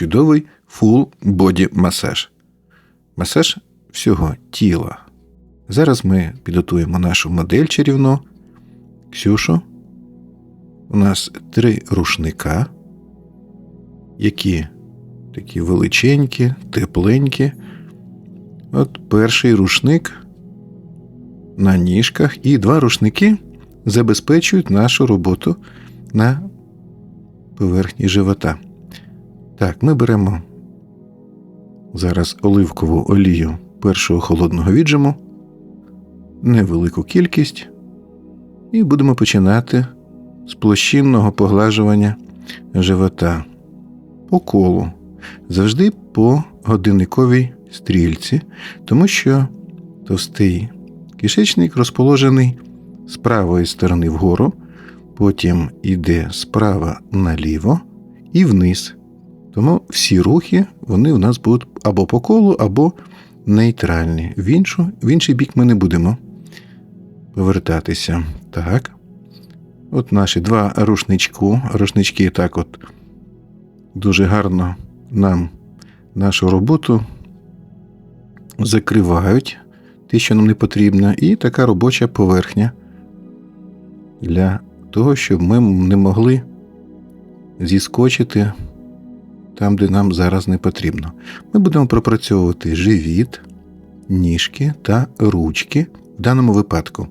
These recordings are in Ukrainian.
чудовий full body масаж. Масаж всього тіла. Зараз ми підготуємо нашу модель чарівну. Ксюшу. У нас три рушника, які такі величенькі, тепленькі. От перший рушник на ніжках, і два рушники забезпечують нашу роботу на поверхні живота. Так, ми беремо зараз оливкову олію першого холодного віджиму, невелику кількість, і будемо починати з площинного поглажування живота по колу, завжди по годинниковій стрільці, тому що товстий кишечник розположений з правої сторони вгору, потім йде справа наліво і вниз. Тому всі рухи вони у нас будуть або по колу, або нейтральні. В, іншу, в інший бік ми не будемо повертатися. Так. От наші два рушничку. Рушнички так от дуже гарно нам нашу роботу закривають те, що нам не потрібно, і така робоча поверхня для того, щоб ми не могли зіскочити там, де нам зараз не потрібно. Ми будемо пропрацьовувати живіт, ніжки та ручки в даному випадку.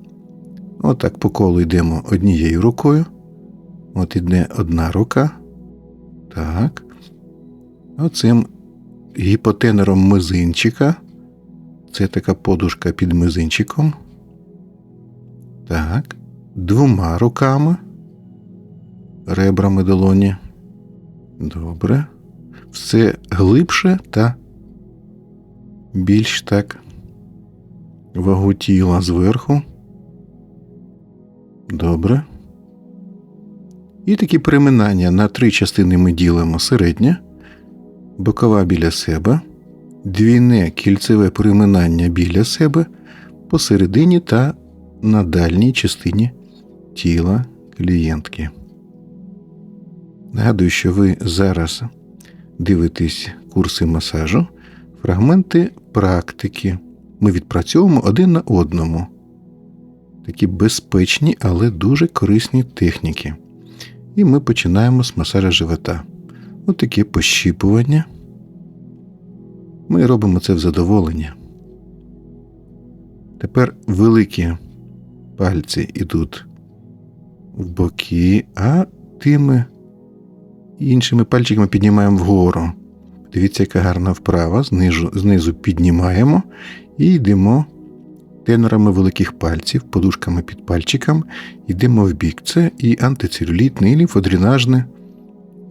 Отак по колу йдемо однією рукою. От іде одна рука. Так. Оцим гіпотенером мизинчика. Це така подушка під мизинчиком. Так. Двома руками. Ребрами долоні. Добре. Все глибше та більш так вагу тіла зверху. Добре. І такі переминання на три частини ми ділимо середня, бокова біля себе, двійне кільцеве переминання біля себе посередині та на дальній частині тіла клієнтки. Нагадую, що ви зараз дивитесь курси масажу, фрагменти практики. Ми відпрацьовуємо один на одному. Такі безпечні, але дуже корисні техніки. І ми починаємо з масажа живота. Ось таке пощіпування. Ми робимо це в задоволення. Тепер великі пальці йдуть в боки, а тими іншими пальчиками піднімаємо вгору. Дивіться, яка гарна вправа. Знизу, знизу піднімаємо і йдемо тенорами великих пальців, подушками під пальчиком, йдемо в бік. Це і антицелюлітне, і лімфодренажне,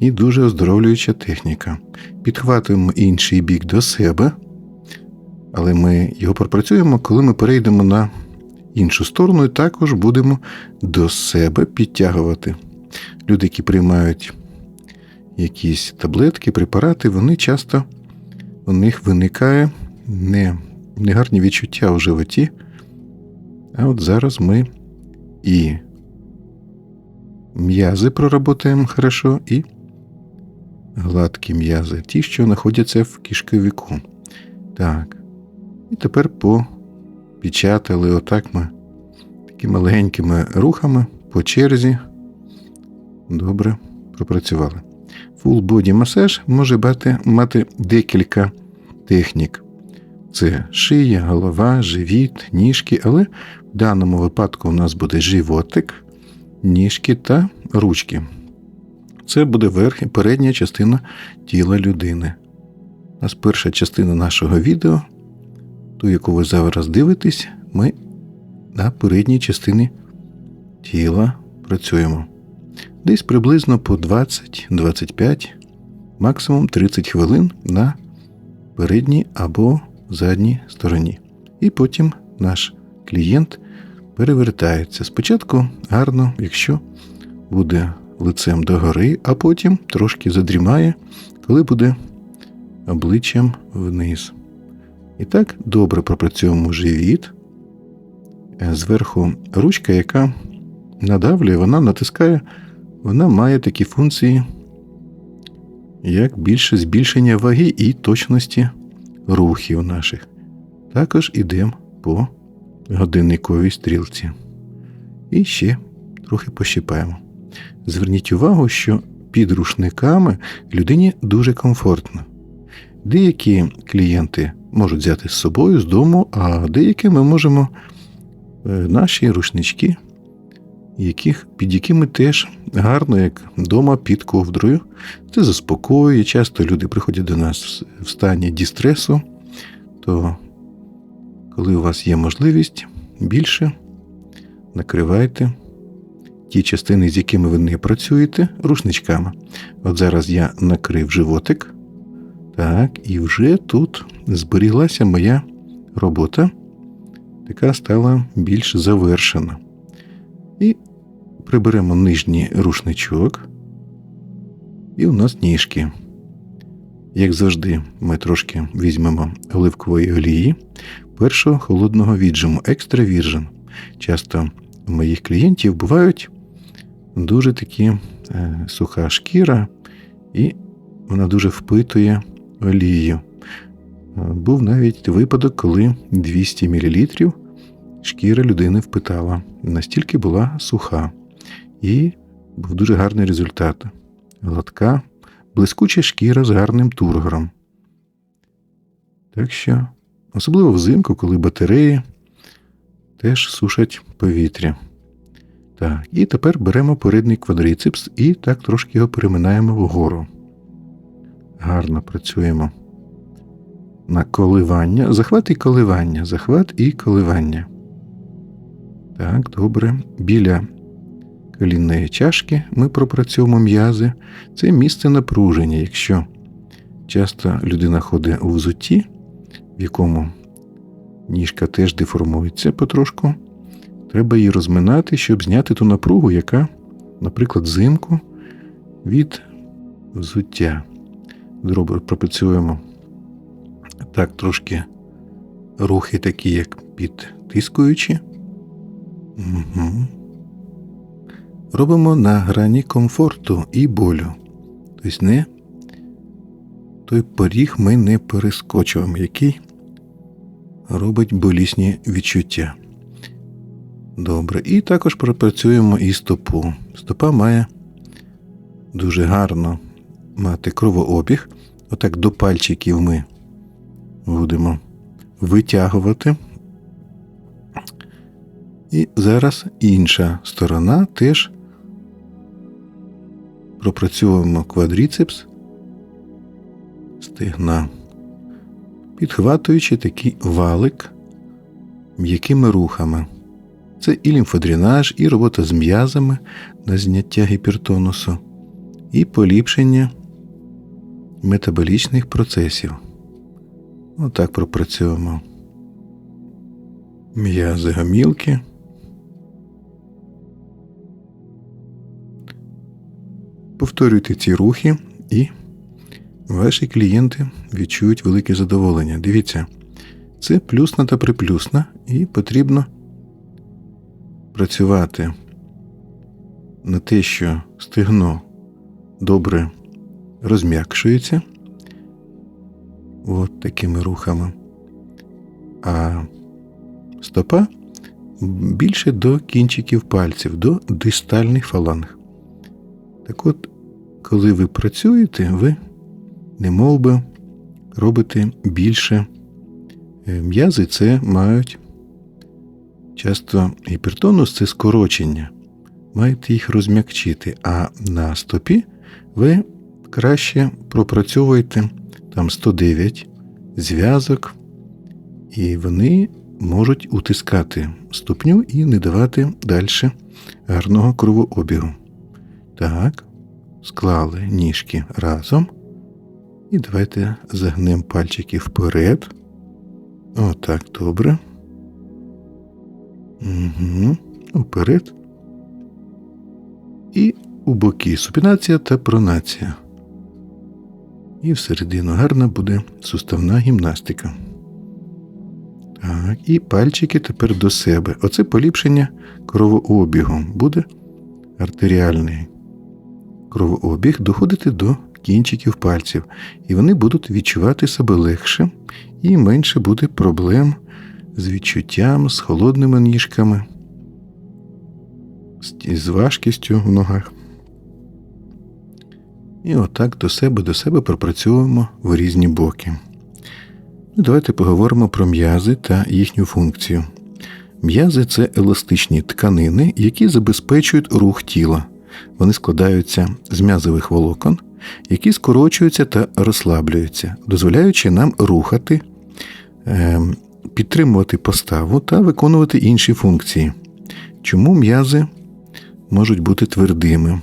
і дуже оздоровлююча техніка. Підхватуємо інший бік до себе, але ми його пропрацюємо, коли ми перейдемо на іншу сторону, і також будемо до себе підтягувати. Люди, які приймають якісь таблетки, препарати, вони часто у них виникає не, негарні відчуття у животі. А от зараз ми і м'язи проработаємо хорошо, і гладкі м'язи, ті, що знаходяться в кишковіку. Так. І тепер попечатали отак ми такими маленькими рухами по черзі. Добре, пропрацювали. Full body масаж може мати, мати декілька технік. Це шия, голова, живіт, ніжки, але в даному випадку у нас буде животик, ніжки та ручки. Це буде верх і передня частина тіла людини. У нас перша частина нашого відео, ту, яку ви зараз дивитесь, ми на передній частині тіла працюємо. Десь приблизно по 20-25, максимум 30 хвилин на передній або задній стороні. І потім наш клієнт перевертається. Спочатку гарно, якщо буде лицем догори, а потім трошки задрімає, коли буде обличчям вниз. І так добре пропрацьовуємо живіт. Зверху ручка, яка надавлює, вона натискає, вона має такі функції як більше збільшення ваги і точності рухів наших. Також ідемо по годинниковій стрілці. І ще трохи пощипаємо. Зверніть увагу, що під рушниками людині дуже комфортно. Деякі клієнти можуть взяти з собою з дому, а деякі ми можемо е, наші рушнички, яких, під якими теж гарно, як вдома під ковдрою. Це заспокоює. Часто люди приходять до нас в стані дістресу, то коли у вас є можливість більше, накривайте ті частини, з якими ви не працюєте, рушничками. От зараз я накрив животик. Так, і вже тут зберіглася моя робота, яка стала більш завершена. І приберемо нижній рушничок. І у нас ніжки. Як завжди, ми трошки візьмемо оливкової олії першого холодного віджиму екстра віржин. Часто у моїх клієнтів бувають дуже такі е, суха шкіра, і вона дуже впитує олію. Е, Був навіть випадок, коли 200 мл шкіра людини впитала. Настільки була суха. І був дуже гарний результат. Гладка, блискуча шкіра з гарним тургором. Так що, особливо взимку, коли батареї теж сушать повітря. Так, і тепер беремо передній квадрицепс і так трошки його переминаємо вгору. Гарно працюємо на коливання. Захват і коливання, захват і коливання. Так, добре. Біля колінної чашки ми пропрацьовуємо м'язи. Це місце напруження. Якщо часто людина ходить у взутті, в якому ніжка теж деформується потрошку, треба її розминати, щоб зняти ту напругу, яка, наприклад, взимку від взуття. Добре, пропрацюємо так трошки рухи такі, як підтискуючі. Угу. Робимо на грані комфорту і болю. Тобто не той поріг ми не перескочуємо, який робить болісні відчуття. Добре. І також пропрацюємо і стопу. Стопа має дуже гарно мати кровообіг. Отак до пальчиків ми будемо витягувати. І зараз інша сторона теж пропрацьовуємо квадріцепс стегна, підхватуючи такий валик м'якими рухами. Це і лімфодренаж, і робота з м'язами на зняття гіпертонусу, і поліпшення метаболічних процесів. Отак пропрацьовуємо м'язи гамілки. Повторюйте ці рухи, і ваші клієнти відчують велике задоволення. Дивіться, це плюсна та приплюсна, і потрібно працювати на те, що стегно добре розм'якшується от такими рухами, а стопа більше до кінчиків пальців, до дистальних фаланг. Так от, коли ви працюєте, ви не мов би робите більше е, м'язи, це мають часто гіпертонус це скорочення. Маєте їх розм'якчити, а на стопі ви краще пропрацьовуєте там 109 зв'язок, і вони можуть утискати ступню і не давати далі гарного кровообігу. Так, склали ніжки разом. І давайте загнемо пальчики вперед. Отак, добре. Угу. Вперед. І у боки супінація та пронація. І всередину гарна буде суставна гімнастика. Так, і пальчики тепер до себе. Оце поліпшення кровообігу буде артеріальний кровообіг доходити до кінчиків пальців, і вони будуть відчувати себе легше і менше буде проблем з відчуттям, з холодними ніжками, з- важкістю в ногах. І отак до себе до себе пропрацьовуємо в різні боки. Ну, Давайте поговоримо про м'язи та їхню функцію. М'язи це еластичні тканини, які забезпечують рух тіла. Вони складаються з м'язових волокон, які скорочуються та розслаблюються, дозволяючи нам рухати, ем, підтримувати поставу та виконувати інші функції. Чому м'язи можуть бути твердими?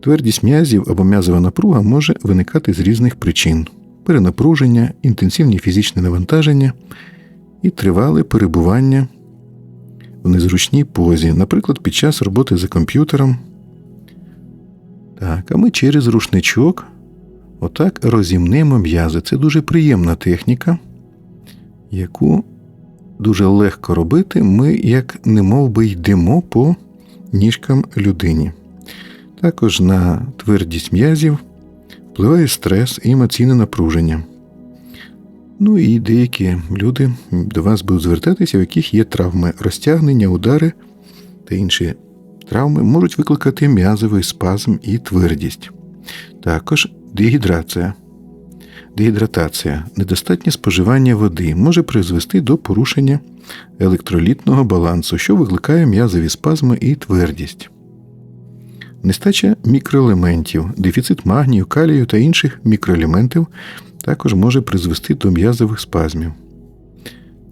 Твердість м'язів або м'язова напруга може виникати з різних причин: перенапруження, інтенсивні фізичні навантаження і тривале перебування в незручній позі, наприклад, під час роботи за комп'ютером. Так, а ми через рушничок отак розімнемо м'язи. Це дуже приємна техніка, яку дуже легко робити. Ми, як немов би, йдемо по ніжкам людині. Також на твердість м'язів впливає стрес і емоційне напруження. Ну і деякі люди до вас будуть звертатися, у яких є травми розтягнення, удари та інші травми можуть викликати м'язовий спазм і твердість. Також дегідрація. Дегідратація, недостатнє споживання води може призвести до порушення електролітного балансу, що викликає м'язові спазми і твердість. Нестача мікроелементів, дефіцит магнію, калію та інших мікроелементів також може призвести до м'язових спазмів.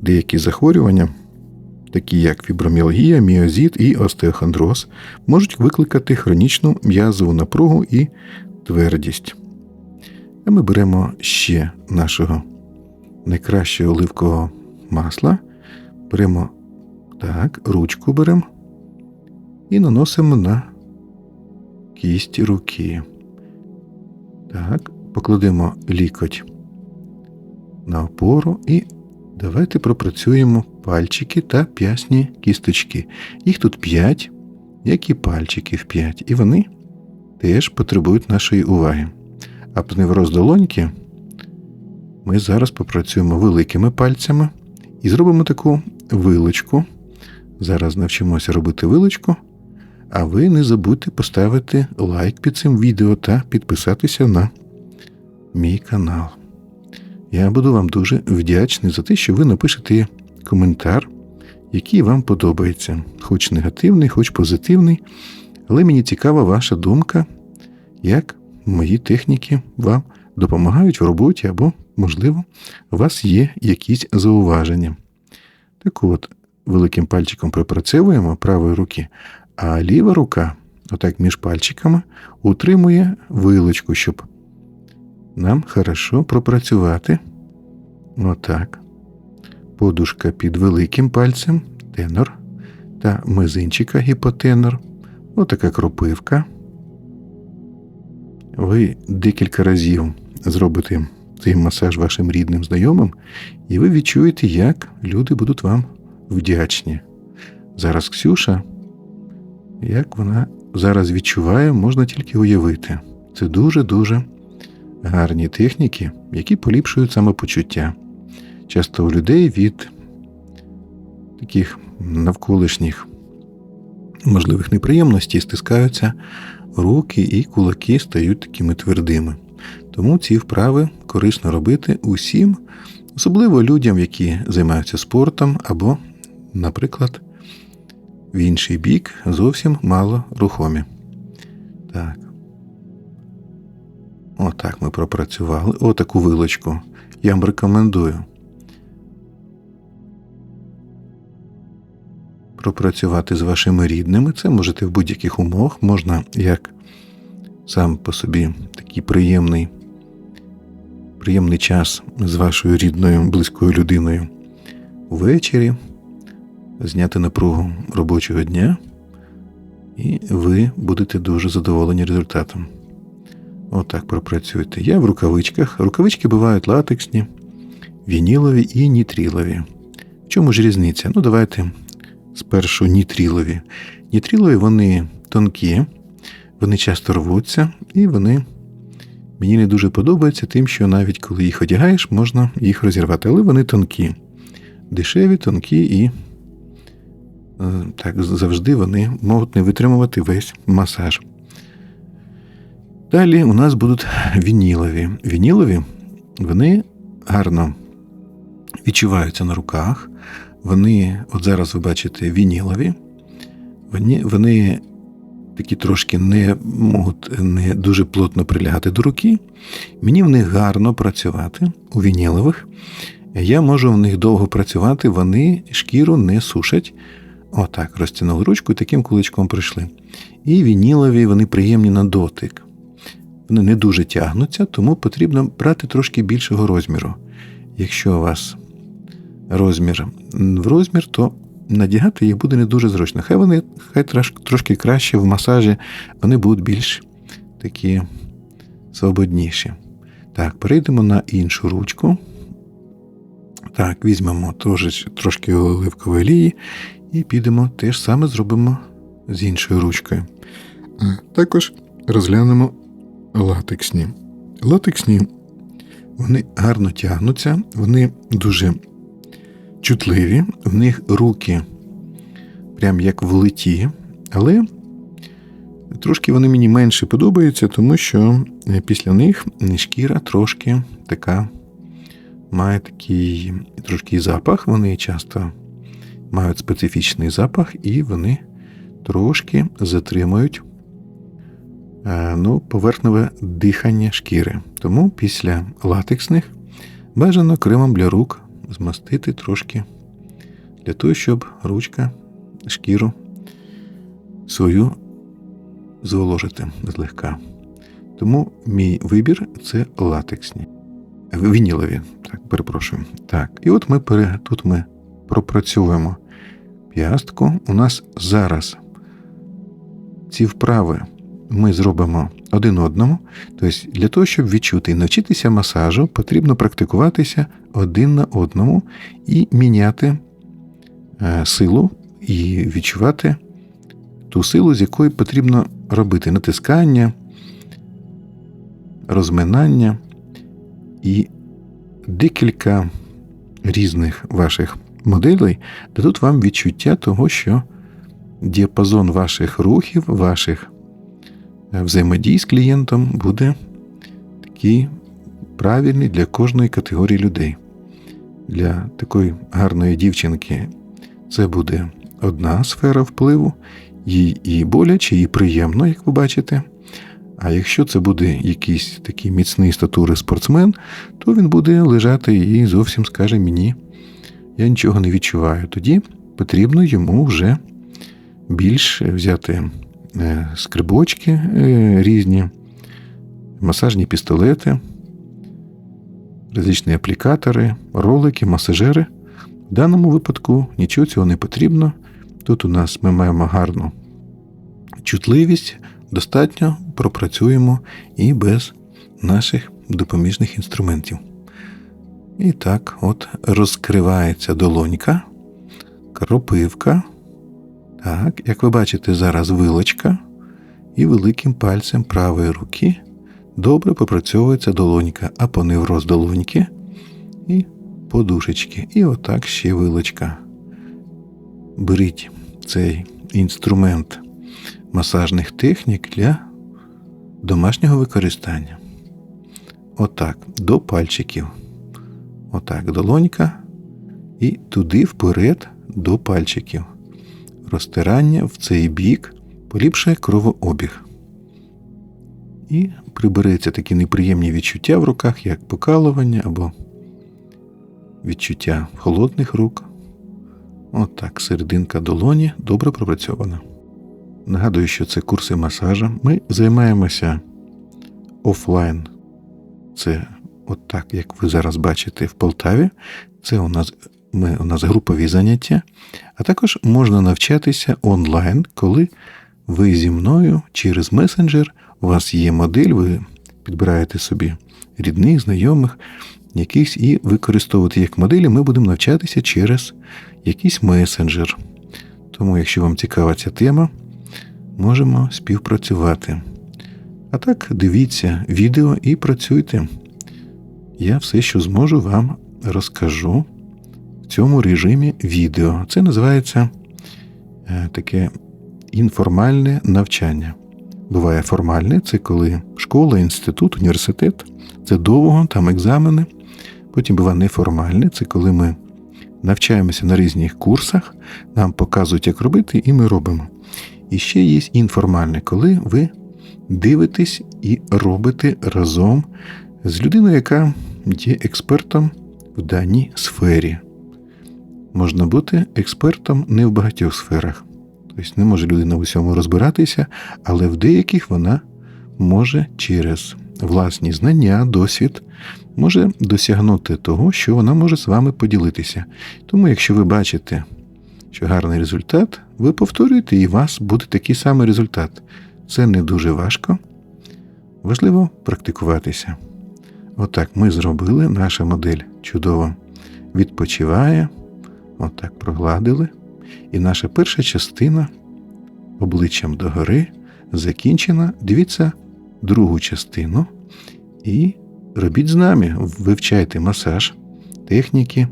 Деякі захворювання, такі як фіброміалгія, міозіт і остеохондроз, можуть викликати хронічну м'язову напругу і твердість. А ми беремо ще нашого найкращого оливкового масла, беремо так, ручку беремо і наносимо на кість руки. Так, покладемо лікоть на опору і давайте пропрацюємо пальчики та п'ясні кісточки. Їх тут 5, як і пальчиків 5, і вони теж потребують нашої уваги. А пневроз долоньки ми зараз попрацюємо великими пальцями і зробимо таку вилочку. Зараз навчимося робити вилочку. А ви не забудьте поставити лайк під цим відео та підписатися на мій канал. Я буду вам дуже вдячний за те, що ви напишете коментар, який вам подобається, хоч негативний, хоч позитивний, але мені цікава ваша думка, як мої техніки вам допомагають в роботі, або, можливо, у вас є якісь зауваження. Так от, великим пальчиком пропрацьовуємо правої руки, а ліва рука, отак між пальчиками, утримує вилочку, щоб нам хорошо пропрацювати. Отак. Подушка під великим пальцем, тенор та мизинчика гіпотенор. Отака кропивка. Ви декілька разів зробите цей масаж вашим рідним знайомим, і ви відчуєте, як люди будуть вам вдячні. Зараз Ксюша, як вона зараз відчуває, можна тільки уявити. Це дуже-дуже гарні техніки, які поліпшують самопочуття. Часто у людей від таких навколишніх можливих неприємностей стискаються руки і кулаки стають такими твердими. Тому ці вправи корисно робити усім, особливо людям, які займаються спортом, або, наприклад, в інший бік зовсім мало рухомі. Так. Отак ми пропрацювали. Отаку вилочку. Я вам рекомендую. Пропрацювати з вашими рідними. Це можете в будь-яких умовах. Можна як сам по собі такий приємний, приємний час з вашою рідною, близькою людиною ввечері, зняти напругу робочого дня, і ви будете дуже задоволені результатом. Отак пропрацюйте. Я в рукавичках. Рукавички бувають латексні, вінілові і нітрілові. В чому ж різниця? Ну, давайте спершу нітрілові. Нітрілові вони тонкі, вони часто рвуться і вони мені не дуже подобається тим, що навіть коли їх одягаєш, можна їх розірвати. Але вони тонкі, дешеві, тонкі і е, так завжди вони можуть не витримувати весь масаж. Далі у нас будуть вінілові. Вінілові вони гарно відчуваються на руках. Вони, от зараз ви бачите, вінілові. Вони, вони такі трошки не можуть не дуже плотно прилягати до руки. Мені в них гарно працювати у вінілових. Я можу в них довго працювати, вони шкіру не сушать. Отак, розтягнули ручку і таким куличком прийшли. І вінілові, вони приємні на дотик. Вони не дуже тягнуться, тому потрібно брати трошки більшого розміру. Якщо у вас розмір в розмір, то надягати їх буде не дуже зручно. Хай вони хай трошки краще в масажі, вони будуть більш такі свободніші. Так, перейдемо на іншу ручку. Так, візьмемо трошки, оливкової олії і підемо те ж саме зробимо з іншою ручкою. Також розглянемо латексні. Латексні вони гарно тягнуться, вони дуже чутливі, в них руки прям як в литі, але трошки вони мені менше подобаються, тому що після них шкіра трошки така має такий трошки запах. Вони часто мають специфічний запах, і вони трошки затримують ну, поверхневе дихання шкіри. Тому після латексних бажано кремом для рук змастити трошки для того, щоб ручка шкіру свою зволожити злегка. Тому мій вибір це латексні. Вінілові, так, перепрошую. Так, і от ми тут ми пропрацьовуємо п'ястку. У нас зараз ці вправи ми зробимо один одному. Тобто, для того, щоб відчути і навчитися масажу, потрібно практикуватися один на одному і міняти е, силу і відчувати ту силу, з якою потрібно робити натискання, розминання і декілька різних ваших моделей дадуть вам відчуття того, що діапазон ваших рухів, ваших Е, взаємодії з клієнтом буде такий правильний для кожної категорії людей. Для такої гарної дівчинки це буде одна сфера впливу, їй і боляче, і приємно, як ви бачите. А якщо це буде якийсь такий міцний статури спортсмен, то він буде лежати і зовсім скаже мені, я нічого не відчуваю. Тоді потрібно йому вже більш взяти скрибочки е, різні, масажні пістолети, различні аплікатори, ролики, масажери. В даному випадку нічого цього не потрібно. Тут у нас ми маємо гарну чутливість, достатньо пропрацюємо і без наших допоміжних інструментів. І так, от розкривається долонька, кропивка. Так, як ви бачите, зараз вилочка і великим пальцем правої руки добре попрацьовується долонька, а по невроз долоньки і подушечки. І отак ще вилочка. Беріть цей інструмент масажних технік для домашнього використання. Отак, до пальчиків. Отак, долонька. І туди вперед до пальчиків розтирання в цей бік поліпшує кровообіг. І прибереться такі неприємні відчуття в руках, як покалування або відчуття холодних рук. Отак, серединка долоні добре пропрацьована. Нагадую, що це курси масажа. Ми займаємося офлайн. Це от як ви зараз бачите в Полтаві. Це у нас ми, у нас групові заняття, а також можна навчатися онлайн, коли ви зі мною через месенджер, у вас є модель, ви підбираєте собі рідних, знайомих, якихось і використовувати як моделі, ми будемо навчатися через якийсь месенджер. Тому, якщо вам цікава ця тема, можемо співпрацювати. А так, дивіться відео і працюйте. Я все, що зможу, вам розкажу цьому режимі відео. Це називається е, таке інформальне навчання. Буває формальне, це коли школа, інститут, університет, це довго, там екзамени. Потім буває неформальне, це коли ми навчаємося на різних курсах, нам показують, як робити, і ми робимо. І ще є інформальне, коли ви дивитесь і робите разом з людиною, яка є експертом в даній сфері. Можна бути експертом не в багатьох сферах. Тобто не може людина в усьому розбиратися, але в деяких вона може через власні знання, досвід, може досягнути того, що вона може з вами поділитися. Тому, якщо ви бачите, що гарний результат, ви повторюєте, і у вас буде такий самий результат. Це не дуже важко. Важливо практикуватися. Отак ми зробили, наша модель чудово відпочиває. Отак прогладили. І наша перша частина обличчям догори закінчена. Дивіться другу частину. І робіть з нами, вивчайте масаж, техніки.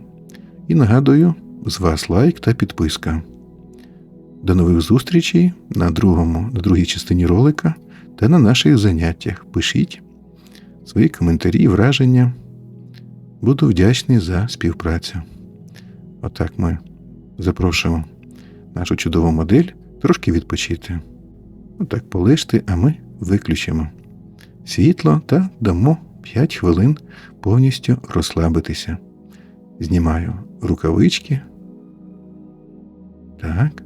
І нагадую, з вас лайк та підписка. До нових зустрічей на другому, на другій частині ролика та на наших заняттях. Пишіть свої коментарі враження. Буду вдячний за співпрацю. Отак ми запрошуємо нашу чудову модель трошки відпочити. Отак полежте, а ми виключимо світло та дамо 5 хвилин повністю розслабитися. Знімаю рукавички. Так.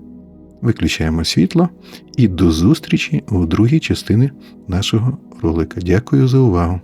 Виключаємо світло і до зустрічі у другій частині нашого ролика. Дякую за увагу!